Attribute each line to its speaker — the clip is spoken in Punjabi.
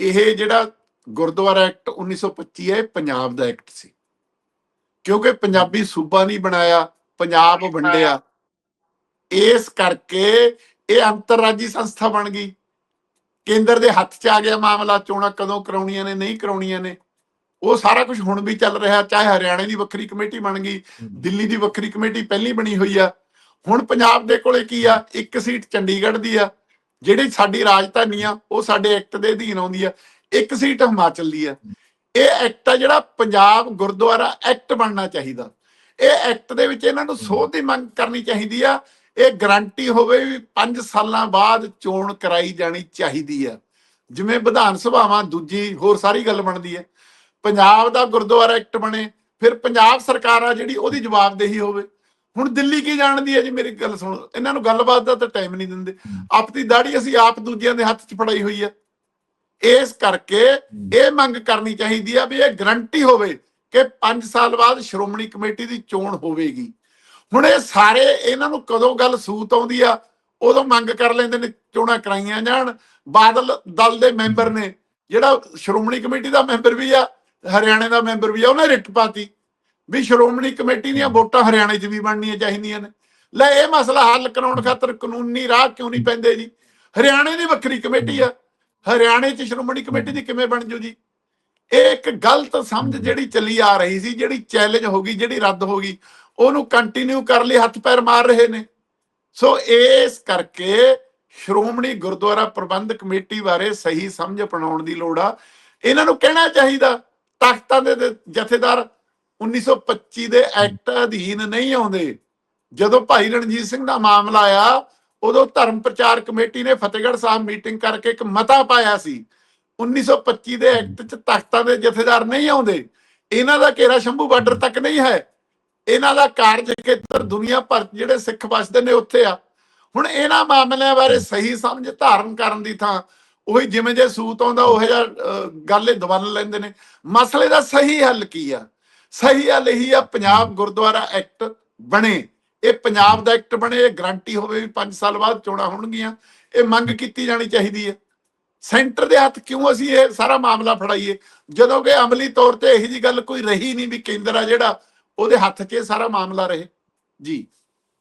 Speaker 1: ਇਹ ਜਿਹੜਾ ਗੁਰਦੁਆਰਾ ਐਕਟ 1925 ਹੈ ਇਹ ਪੰਜਾਬ ਦਾ ਐਕਟ ਸੀ। ਕਿਉਂਕਿ ਪੰਜਾਬੀ ਸੂਬਾ ਨਹੀਂ ਬਣਾਇਆ ਪੰਜਾਬ ਵੰਡਿਆ। ਇਸ ਕਰਕੇ ਇਹ ਅੰਤਰਰਾਜੀ ਸੰਸਥਾ ਬਣ ਗਈ। ਕੇਂਦਰ ਦੇ ਹੱਥ 'ਚ ਆ ਗਿਆ ਮਾਮਲਾ ਚੋਣਾਂ ਕਦੋਂ ਕਰਾਉਣੀਆਂ ਨੇ ਨਹੀਂ ਕਰਾਉਣੀਆਂ ਨੇ। ਉਹ ਸਾਰਾ ਕੁਝ ਹੁਣ ਵੀ ਚੱਲ ਰਿਹਾ ਚਾਹੇ ਹਰਿਆਣੇ ਦੀ ਵੱਖਰੀ ਕਮੇਟੀ ਬਣ ਗਈ ਦਿੱਲੀ ਦੀ ਵੱਖਰੀ ਕਮੇਟੀ ਪਹਿਲੀ ਬਣੀ ਹੋਈ ਆ। ਹੁਣ ਪੰਜਾਬ ਦੇ ਕੋਲੇ ਕੀ ਆ? ਇੱਕ ਸੀਟ ਚੰਡੀਗੜ੍ਹ ਦੀ ਆ। ਜਿਹੜੀ ਸਾਡੀ ਰਾਜਧਾਨੀ ਆ, ਉਹ ਸਾਡੇ ਐਕਟ ਦੇ ਅਧੀਨ ਆਉਂਦੀ ਆ। ਇੱਕ ਸੀਟ ਹਿਮਾਚਲ ਦੀ ਆ। ਇਹ ਐਕਟ ਆ ਜਿਹੜਾ ਪੰਜਾਬ ਗੁਰਦੁਆਰਾ ਐਕਟ ਬਣਨਾ ਚਾਹੀਦਾ। ਇਹ ਐਕਟ ਦੇ ਵਿੱਚ ਇਹਨਾਂ ਨੂੰ ਸੋਧ ਦੀ ਮੰਗ ਕਰਨੀ ਚਾਹੀਦੀ ਆ। ਇਹ ਗਰੰਟੀ ਹੋਵੇ ਵੀ 5 ਸਾਲਾਂ ਬਾਅਦ ਚੋਣ ਕਰਾਈ ਜਾਣੀ ਚਾਹੀਦੀ ਆ। ਜਿਵੇਂ ਵਿਧਾਨ ਸਭਾਵਾਂ, ਦੂਜੀ ਹੋਰ ਸਾਰੀ ਗੱਲ ਬਣਦੀ ਹੈ ਪੰਜਾਬ ਦਾ ਗੁਰਦੁਆਰਾ ਐਕਟ ਬਣੇ, ਫਿਰ ਪੰਜਾਬ ਸਰਕਾਰ ਆ ਜਿਹੜੀ, ਉਹਦੀ ਜਵਾਬਦੇਹੀ ਹੋਵੇ। ਹੁਣ ਦਿੱਲੀ ਕੀ ਜਾਣਦੀ ਹੈ ਜੀ ਮੇਰੀ ਗੱਲ ਸੁਣੋ। ਇਹਨਾਂ ਨੂੰ ਗੱਲਬਾਤ ਦਾ ਤਾਂ ਟਾਈਮ ਨਹੀਂ ਦਿੰਦੇ। ਆਪਦੀ ਦਾੜੀ ਅਸੀਂ ਆਪ ਦੂਜਿਆਂ ਦੇ ਹੱਥ 'ਚ ਫੜਾਈ ਹੋਈ ਹੈ। ਇਸ ਕਰਕੇ ਇਹ ਮੰਗ ਕਰਨੀ ਚਾਹੀਦੀ ਆ ਵੀ ਇਹ ਗਰੰਟੀ ਹੋਵੇ ਕਿ 5 ਸਾਲ ਬਾਅਦ ਸ਼੍ਰੋਮਣੀ ਕਮੇਟੀ ਦੀ ਚੋਣ ਹੋਵੇਗੀ। ਹੁਣ ਇਹ ਸਾਰੇ ਇਹਨਾਂ ਨੂੰ ਕਦੋਂ ਗੱਲ ਸੂਤ ਆਉਂਦੀ ਆ, ਉਦੋਂ ਮੰਗ ਕਰ ਲੈਂਦੇ ਨੇ ਚੋਣਾਂ ਕਰਾਈਆਂ ਜਾਣ। ਬਾਦਲ ਦਲ ਦੇ ਮੈਂਬਰ ਨੇ। ਜਿਹੜਾ ਸ਼੍ਰੋਮਣੀ ਕਮੇਟੀ ਦਾ ਮੈਂਬਰ ਵੀ ਆ, ਹਰਿਆਣੇ ਦਾ ਮੈਂਬਰ ਵੀ ਆ, ਉਹਨੇ ਰਿਟ ਪਾਤੀ। ਵੀ ਸ਼੍ਰੋਮਣੀ ਕਮੇਟੀ ਦੀਆਂ ਵੋਟਾਂ ਹਰਿਆਣੇ 'ਚ ਵੀ ਬਣਨੀਆਂ ਚਾਹੀਦੀਆਂ ਨੇ। ਲੈ, ਇਹ ਮਸਲਾ ਹੱਲ ਕਰਾਉਣ ਖਾਤਰ ਕਾਨੂੰਨੀ ਰਾਹ ਕਿਉਂ ਨਹੀਂ ਪੈਂਦੇ ਜੀ? ਹਰਿਆਣੇ ਦੀ ਵੱਖਰੀ ਕਮੇਟੀ ਆ। ਹਰਿਆਣੇ 'ਚ ਸ਼੍ਰੋਮਣੀ ਕਮੇਟੀ ਦੀ ਕਿਵੇਂ ਬਣ ਜੂ ਜੀ? ਇਹ ਇੱਕ ਗਲਤ ਸਮਝ ਜਿਹੜੀ ਚੱਲੀ ਆ ਰਹੀ ਸੀ, ਜਿਹੜੀ ਚੈਲੰਜ ਹੋ ਗਈ, ਜਿਹੜੀ ਰੱਦ ਹੋ ਗਈ, ਉਹਨੂੰ ਕੰਟੀਨਿਊ ਕਰ ਲਈ, ਹੱਥ ਪੈਰ ਮਾਰ ਰਹੇ ਨੇ। ਸੋ ਇਸ ਕਰਕੇ ਸ਼੍ਰੋਮਣੀ ਗੁਰਦੁਆਰਾ ਪ੍ਰਬੰਧਕ ਕਮੇਟੀ ਬਾਰੇ ਸਹੀ ਸਮਝ ਅਪਣਾਉਣ ਦੀ ਲੋੜ ਆ। ਇਹਨਾਂ ਨੂੰ ਕਹਿਣਾ ਚਾਹੀਦਾ ਤਖਤਾਂ ਦੇ ਜਥੇਦਾਰ 1925 ਦੇ ਐਕਟ ਅਧੀਨ ਨਹੀਂ ਆਉਂਦੇ। ਜਦੋਂ ਭਾਈ ਰਣਜੀਤ ਸਿੰਘ ਦਾ ਮਾਮਲਾ ਆਇਆ, ਉਦੋਂ ਧਰਮ ਪ੍ਰਚਾਰ ਕਮੇਟੀ ਨੇ ਫਤਿਹਗੜ੍ਹ ਸਾਹਿਬ ਮੀਟਿੰਗ ਕਰਕੇ ਇੱਕ ਮਤਾ ਪਾਇਆ ਸੀ। 1925 ਦੇ ਐਕਟ 'ਚ ਤਖਤਾਂ ਦੇ ਜਥੇਦਾਰ ਨਹੀਂ ਆਉਂਦੇ। ਇਹਨਾਂ ਦਾ ਘੇਰਾ ਸ਼ੰਭੂ ਬਾਰਡਰ ਤੱਕ ਨਹੀਂ ਹੈ। ਇਹਨਾਂ ਦਾ ਕਾਰਜ ਖੇਤਰ ਦੁਨੀਆ ਭਰ 'ਚ ਜਿਹੜੇ ਸਿੱਖ ਵਸਦੇ ਨੇ ਉੱਥੇ ਆ। ਹੁਣ ਇਹਨਾਂ ਮਾਮਲਿਆਂ ਬਾਰੇ ਸਹੀ ਸਮਝ ਧਾਰਨ ਕਰਨ ਦੀ ਥਾਂ ਉਹੀ ਜਿਵੇਂ ਜੇ ਸੂਤ ਆਉਂਦਾ, ਉਹ ਜਿਹਾ ਗੱਲ ਇਹ ਲੈਂਦੇ ਨੇ। ਮਸਲੇ ਦਾ ਸਹੀ ਹੱਲ ਕੀ ਆ? ਸਹੀ ਹੱਲ ਇਹੀ ਆ, ਪੰਜਾਬ ਗੁਰਦੁਆਰਾ ਐਕਟ ਬਣੇ। ਇਹ ਪੰਜਾਬ ਦਾ ਐਕਟ ਬਣੇ, ਇਹ ਗਰੰਟੀ ਹੋਵੇ ਵੀ 5 ਸਾਲ ਬਾਅਦ ਚੋਣਾਂ ਹੋਣਗੀਆਂ। ਇਹ ਮੰਗ ਕੀਤੀ ਜਾਣੀ ਚਾਹੀਦੀ ਹੈ। ਸੈਂਟਰ ਦੇ ਹੱਥ ਕਿਉਂ ਅਸੀਂ ਇਹ ਸਾਰਾ ਮਾਮਲਾ ਫੜਾਈਏ? ਜਦੋਂ ਕਿ ਅਮਲੀ ਤੌਰ ਤੇ ਇਹੋ ਜੀ ਗੱਲ ਕੋਈ ਰਹੀ ਨਹੀਂ ਵੀ ਕੇਂਦਰ ਆ ਜਿਹੜਾ, ਉਹਦੇ ਹੱਥ 'ਚ ਇਹ ਸਾਰਾ ਮਾਮਲਾ ਰਹੇ। ਜੀ।